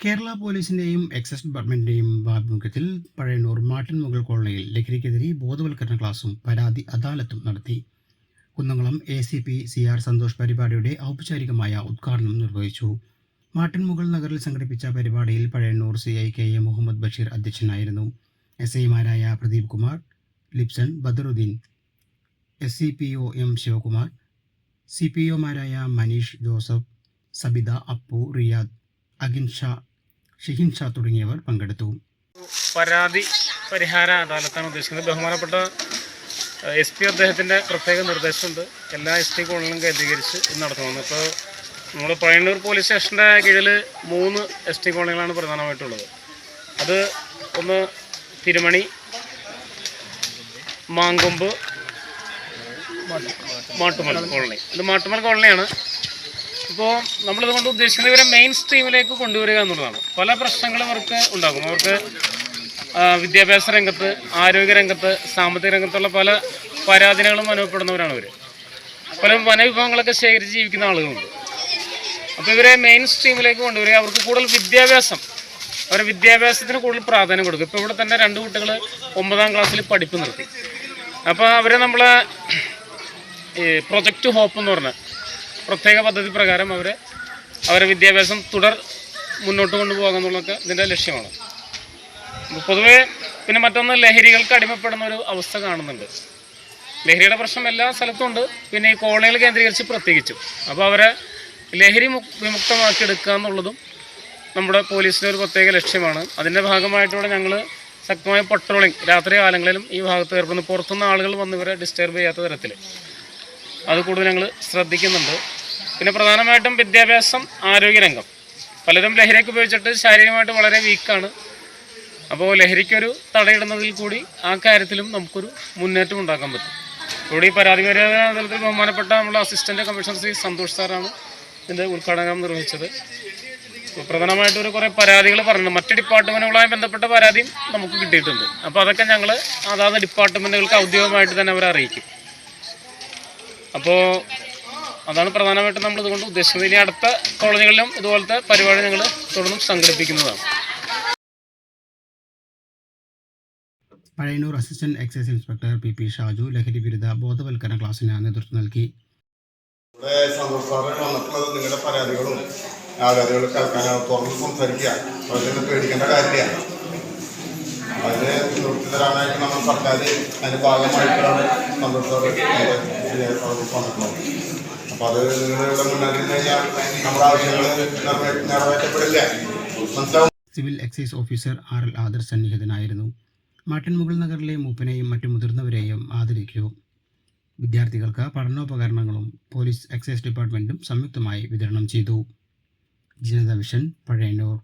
കേരള പോലീസിന്റെയും എക്സൈസ് ഡിപ്പാർട്ട്മെന്റിന്റെയും ആഭിമുഖ്യത്തിൽ പഴയന്നൂർ മാട്ടിൻമുകൾ കോളനിയിൽ ലഹരിക്കെതിരെ ബോധവൽക്കരണ ക്ലാസും പരാതി അദാലത്തും നടത്തി. Kunnamkulam A C P C R Santhosh പരിപാടിയുടെ ഔപചാരികമായ ഉദ്ഘാടനം നിർവഹിച്ചു. മാട്ടിൻമുകൾ നഗറിൽ സംഘടിപ്പിച്ച പരിപാടിയിൽ Pazhayannur C I K A Muhammad Basheer അധ്യക്ഷനായിരുന്നു. എസ് ഐമാരായ Pradeep Kumar Lipson Badaruddeen S C P O M Sivakumar C P ഒമാരായ Manish Joseph Sabitha Appu Riyad Agin Shihinsha തുടങ്ങിയവർ പങ്കെടുത്തു. പരാതി പരിഹാര അദാലത്താണ് ഉദ്ദേശിക്കുന്നത്. ബഹുമാനപ്പെട്ട എസ് പി അദ്ദേഹത്തിന്റെ പ്രത്യേക നിർദ്ദേശമുണ്ട്. എല്ലാ എസ് ടി കോളനിലും കേന്ദ്രീകരിച്ച് ഇത് നടത്തുന്നത് ഇപ്പോൾ നമ്മൾ പഴയന്നൂർ പോലീസ് സ്റ്റേഷന്റെ കീഴിൽ മൂന്ന് എസ് ടി കോളനികളാണ് പ്രധാനമായിട്ടുള്ളത്. അത് ഒന്ന് തിരുമണി മാങ്കൊമ്പ് മാട്ടുമല കോളനി. ഇത് മാട്ടുമല കോളനിയാണ്. ഇപ്പോൾ നമ്മളിതുകൊണ്ട് ഉദ്ദേശിക്കുന്നത് ഇവരെ മെയിൻ സ്ട്രീമിലേക്ക് കൊണ്ടുവരിക എന്നുള്ളതാണ്. പല പ്രശ്നങ്ങളും അവർക്ക് ഉണ്ടാകും. അവർക്ക് വിദ്യാഭ്യാസ രംഗത്ത് ആരോഗ്യ രംഗത്ത് സാമ്പത്തിക രംഗത്തുള്ള പല പരാതികളും അനുഭവപ്പെടുന്നവരാണ് ഇവർ പല വനവിഭവങ്ങളൊക്കെ ശേഖരിച്ച് ജീവിക്കുന്ന ആളുകളുണ്ട്. അപ്പോൾ ഇവരെ മെയിൻ സ്ട്രീമിലേക്ക് കൊണ്ടുവരിക അവർക്ക് കൂടുതൽ വിദ്യാഭ്യാസം അവരെ വിദ്യാഭ്യാസത്തിന് കൂടുതൽ പ്രാധാന്യം കൊടുക്കും. ഇപ്പോൾ ഇവിടെ തന്നെ രണ്ട് കുട്ടികൾ ഒമ്പതാം ക്ലാസ്സിൽ പഠിപ്പ് നിർത്തി. അപ്പോൾ അവരെ നമ്മളെ പ്രൊജക്റ്റ് ഹോപ്പ് എന്ന് പറഞ്ഞ പ്രത്യേക പദ്ധതി പ്രകാരം അവരെ അവരെ വിദ്യാഭ്യാസം തുടർ മുന്നോട്ട് കൊണ്ടുപോകുക എന്നുള്ളതൊക്കെ ഇതിന്റെ ലക്ഷ്യമാണ്. പൊതുവേ പിന്നെ മറ്റൊന്ന് ലഹരികൾക്ക് അടിമപ്പെടുന്ന ഒരു അവസ്ഥ കാണുന്നുണ്ട്. ലഹരിയുടെ പ്രശ്നം എല്ലാ സ്ഥലത്തും ഉണ്ട്. പിന്നെ ഈ കോളനികൾ കേന്ദ്രീകരിച്ച് പ്രത്യേകിച്ചും. അപ്പോൾ അവരെ ലഹരി മുക് വിമുക്തമാക്കി എടുക്കുക എന്നുള്ളതും നമ്മുടെ പോലീസിന്റെ ഒരു പ്രത്യേക ലക്ഷ്യമാണ്. അതിന്റെ ഭാഗമായിട്ടൂടെ ഞങ്ങൾ ശക്തമായ പട്രോളിംഗ് രാത്രി കാലങ്ങളിലും ഈ ഭാഗത്ത് ഏർപ്പെടുന്നു. പുറത്തുനിന്ന് ആളുകൾ വന്നിവരെ ഡിസ്റ്റർബ് ചെയ്യാത്ത തരത്തിൽ അത് കൂടുതൽ ഞങ്ങൾ ശ്രദ്ധിക്കുന്നുണ്ട്. പിന്നെ പ്രധാനമായിട്ടും വിദ്യാഭ്യാസം ആരോഗ്യരംഗം. പലരും ലഹരിയൊക്കെ ഉപയോഗിച്ചിട്ട് ശാരീരികമായിട്ട് വളരെ വീക്കാണ് അപ്പോൾ ലഹരിക്കൊരു തടയിടുന്നതിൽ കൂടി ആ കാര്യത്തിലും നമുക്കൊരു മുന്നേറ്റം ഉണ്ടാക്കാൻ പറ്റും. ഇവിടെ ഈ പരാതി പരിഹാരത്തിൽ ബഹുമാനപ്പെട്ട നമ്മുടെ അസിസ്റ്റന്റ് കമ്മീഷണർ ശ്രീ സന്തോഷ് സാറാണ് ഇതിന്റെ ഉദ്ഘാടനം നിർവഹിച്ചത്. പ്രധാനമായിട്ടും ഒരു കുറേ പരാതികൾ പറഞ്ഞു മറ്റ് ഡിപ്പാർട്ട്മെന്റുകളുമായി ബന്ധപ്പെട്ട പരാതിയും നമുക്ക് കിട്ടിയിട്ടുണ്ട്. അപ്പോൾ അതൊക്കെ ഞങ്ങൾ അതാത് ഡിപ്പാർട്ട്മെന്റുകൾക്ക് ഔദ്യോഗികമായിട്ട് തന്നെ അവരെ അറിയിക്കും. അപ്പോൾ അതാണ് പ്രധാനമായിട്ടും നമ്മൾ ഇതുകൊണ്ട് ഉദ്ദേശിക്കുന്നത് ഇനി അടുത്ത കോളനികളിലും ഇതുപോലത്തെ പരിപാടി ഞങ്ങൾ തുടർന്നും സംഘടിപ്പിക്കുന്നതാണ്. Pazhayannur assistant excise inspector P P Shaju ലഹരി വിരുദ്ധ ബോധവൽക്കരണ ക്ലാസ്സിന് നേതൃത്വം നൽകി. ഇവിടെ സന്തോഷ് സാറ് വന്നിട്ടുള്ളത് നിങ്ങളുടെ പരാതികളും ആരാധികൾ കേൾക്കാൻ തുറന്ന് സംസാരിക്കുക. അതിന് പേടിക്കേണ്ട കാര്യമില്ല. അതിന് നിർത്തി തരാനായിട്ട് നമ്മൾ സർക്കാർ അതിന്റെ ഭാഗമായിട്ടാണ് സന്തോഷ് സാറ് നമ്മുടെ വിജയ വന്നിട്ടുള്ളത്. അപ്പോൾ അത് നിങ്ങളിവിടെ മുന്നാക്കി കഴിഞ്ഞാൽ നമ്മുടെ ആവശ്യങ്ങൾ നിറവേറ്റപ്പെടില്ല. Civil excise officer R L Adar സന്നിഹിതനായിരുന്നു. Mattinmukal നഗറിലെ മൂപ്പനെയും മറ്റു മുതിർന്നവരെയും ആദരിച്ചു. വിദ്യാർത്ഥികൾക്ക് പഠനോപകരണങ്ങളും പോലീസ് എക്സൈസ് ഡിപ്പാർട്ട്മെന്റും സംയുക്തമായി വിതരണം ചെയ്തു. ജനത വിഷൻ പഴയന്നൂർ.